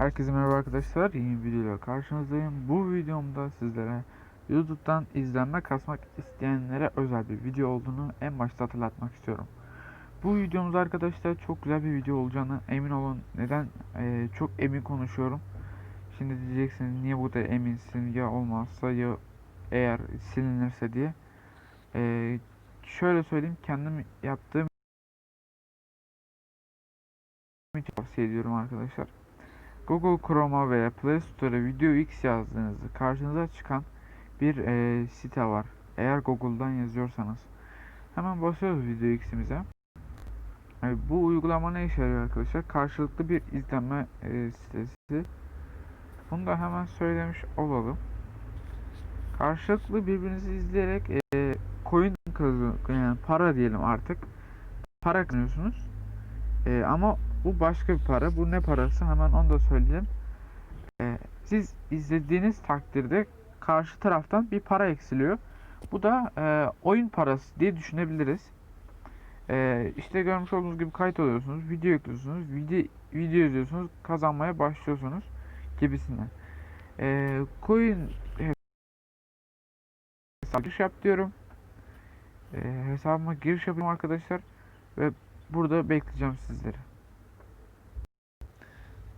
Herkese merhaba arkadaşlar. Yeni bir videoyla karşınızdayım. Bu videomda sizlere YouTube'dan izlenme kasmak isteyenlere özel bir video olduğunu en başta hatırlatmak istiyorum. Bu videomuz arkadaşlar çok güzel bir video olacağını emin olun. Neden Ee, çok emin konuşuyorum. Şimdi diyeceksiniz niye bu kadar eminsin ya olmazsa ya eğer silinirse diye. Ee, şöyle söyleyeyim kendim yaptığım tavsiye ediyorum arkadaşlar. Google Chrome'a veya Play Store'a Video X yazdığınızda karşınıza çıkan bir e, site var. Eğer Google'dan yazıyorsanız. Hemen basıyoruz Video X'imize. E, bu uygulama ne işe yarıyor arkadaşlar? Karşılıklı bir izlenme e, sitesi. Bunu da hemen söylemiş olalım. Karşılıklı birbirinizi izleyerek e, coin kazan yani para diyelim artık. Para kazanıyorsunuz. E, ama bu başka bir para. Bu ne parası? Hemen onu da söyleyeyim. Ee, siz izlediğiniz takdirde karşı taraftan bir para eksiliyor. Bu da e, oyun parası diye düşünebiliriz. Ee, işte görmüş olduğunuz gibi kayıt oluyorsunuz, video yüklüyorsunuz, video, video izliyorsunuz, kazanmaya başlıyorsunuz gibisinden. Ee, coin hesabı giriş yap diyorum. Ee, hesabıma giriş yapıyorum arkadaşlar ve burada bekleyeceğim sizleri.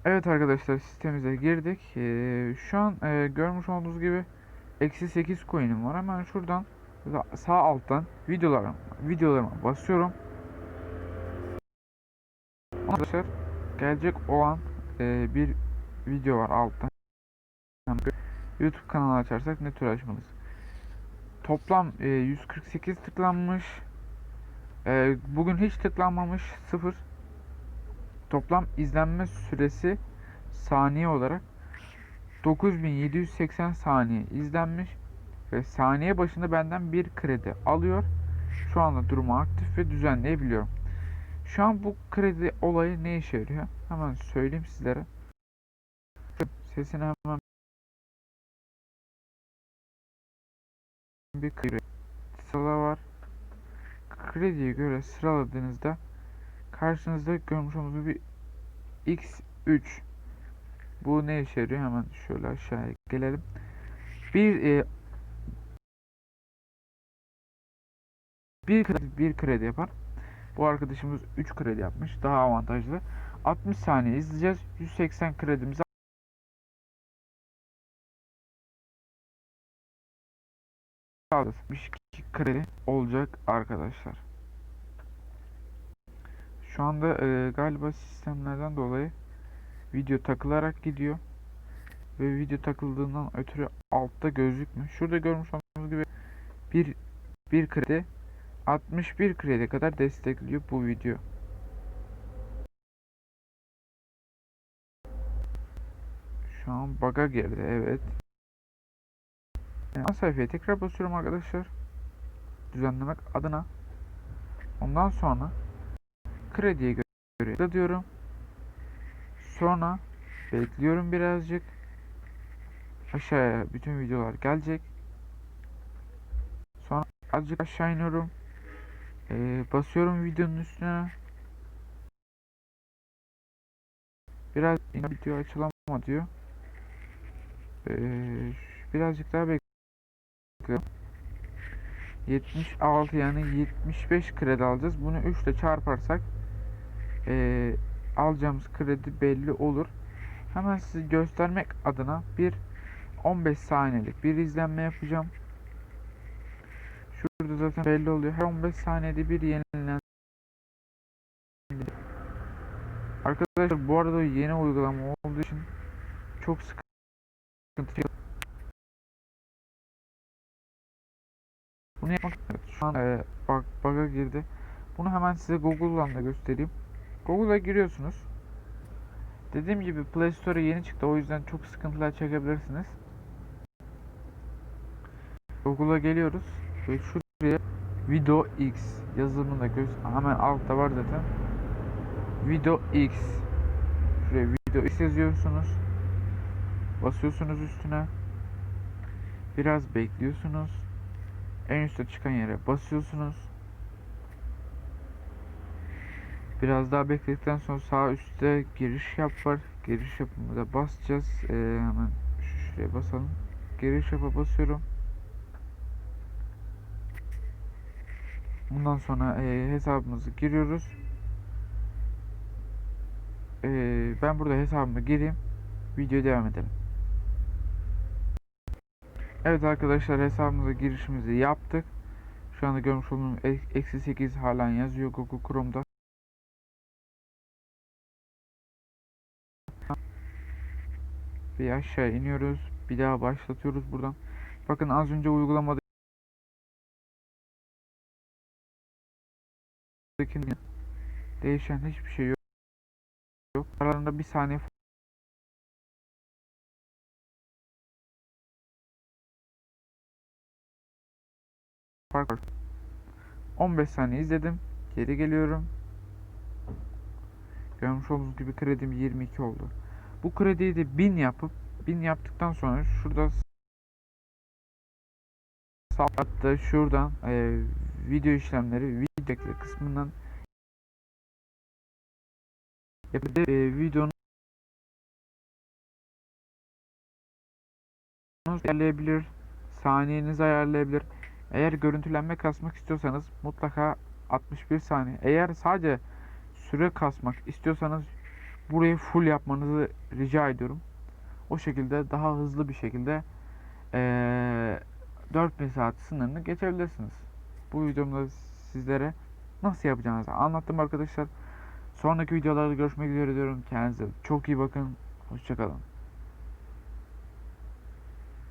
Evet arkadaşlar sistemimize girdik. Ee, şu an e, görmüş olduğunuz gibi eksi 8 coin'im var. Hemen şuradan sağ alttan videolarım videolarıma basıyorum. Arkadaşlar gelecek olan e, bir video var alttan. YouTube kanalı açarsak ne tür açmalıyız? Toplam e, 148 tıklanmış. E, bugün hiç tıklanmamış 0. Toplam izlenme süresi saniye olarak 9780 saniye izlenmiş ve saniye başında benden bir kredi alıyor. Şu anda durumu aktif ve düzenleyebiliyorum. Şu an bu kredi olayı ne işe yarıyor? Hemen söyleyeyim sizlere. Sesini hemen bir kredi sıra var. Krediye göre sıraladığınızda karşınızda görmüş olduğunuz bir x3 bu ne işe yarıyor? Hemen şöyle aşağıya gelelim. Bir e, bir kredi, bir kredi yapar. Bu arkadaşımız 3 kredi yapmış. Daha avantajlı. 60 saniye izleyeceğiz. 180 kredimizi alacağız. 62 kredi olacak arkadaşlar şu anda e, galiba sistemlerden dolayı video takılarak gidiyor. Ve video takıldığından ötürü altta gözükmüyor. Şurada görmüş olduğunuz gibi bir bir kredi 61 kredi kadar destekliyor bu video. Şu an bug'a girdi evet. Yani sayfaya tekrar basıyorum arkadaşlar. Düzenlemek adına. Ondan sonra krediye göre diyorum. Sonra bekliyorum birazcık. Aşağıya bütün videolar gelecek. Sonra azıcık aşağı iniyorum. Ee, basıyorum videonun üstüne. Biraz video açılama diyor. Ee, birazcık daha bekliyorum. 76 yani 75 kredi alacağız. Bunu 3 ile çarparsak e, alacağımız kredi belli olur. Hemen size göstermek adına bir 15 saniyelik bir izlenme yapacağım. Şurada zaten belli oluyor. Her 15 saniyede bir yenilenen Arkadaşlar bu arada yeni uygulama olduğu için çok sıkıntı Bunu yapmak evet, şu an e, bug, bug'a girdi. Bunu hemen size Google'dan da göstereyim. Google'a giriyorsunuz. Dediğim gibi Play Store yeni çıktı o yüzden çok sıkıntılar çekebilirsiniz. Google'a geliyoruz ve şuraya Video X yazılımında göz hemen altta var zaten. Video X şuraya Video X yazıyorsunuz. Basıyorsunuz üstüne. Biraz bekliyorsunuz. En üstte çıkan yere basıyorsunuz. Biraz daha bekledikten sonra sağ üstte giriş yap var. Giriş yapımına basacağız. Ee, hemen şu şuraya basalım. Giriş yapa basıyorum. Bundan sonra e, hesabımızı giriyoruz. Ee, ben burada hesabımı gireyim. Videoya devam edelim. Evet arkadaşlar hesabımıza girişimizi yaptık. Şu anda görmüş olduğunuz ek- eksi 8 halen yazıyor Google Chrome'da. Bir aşağı iniyoruz. Bir daha başlatıyoruz buradan. Bakın az önce uygulamada değişen hiçbir şey yok. Yok. Aralarında bir saniye fark var. 15 saniye izledim. Geri geliyorum. Görmüş olduğunuz gibi kredim 22 oldu. Bu krediyi de 1000 yapıp 1000 yaptıktan sonra şurada sağ altta şuradan e, video işlemleri video kısmından yapıp e, videonun ayarlayabilir saniyenizi ayarlayabilir. Eğer görüntülenme kasmak istiyorsanız mutlaka 61 saniye. Eğer sadece süre kasmak istiyorsanız burayı full yapmanızı rica ediyorum o şekilde daha hızlı bir şekilde eee 4000 saat sınırını geçebilirsiniz. Bu videomda sizlere nasıl yapacağınızı anlattım arkadaşlar. Sonraki videolarda görüşmek üzere diyorum. Kendinize çok iyi bakın. Hoşçakalın.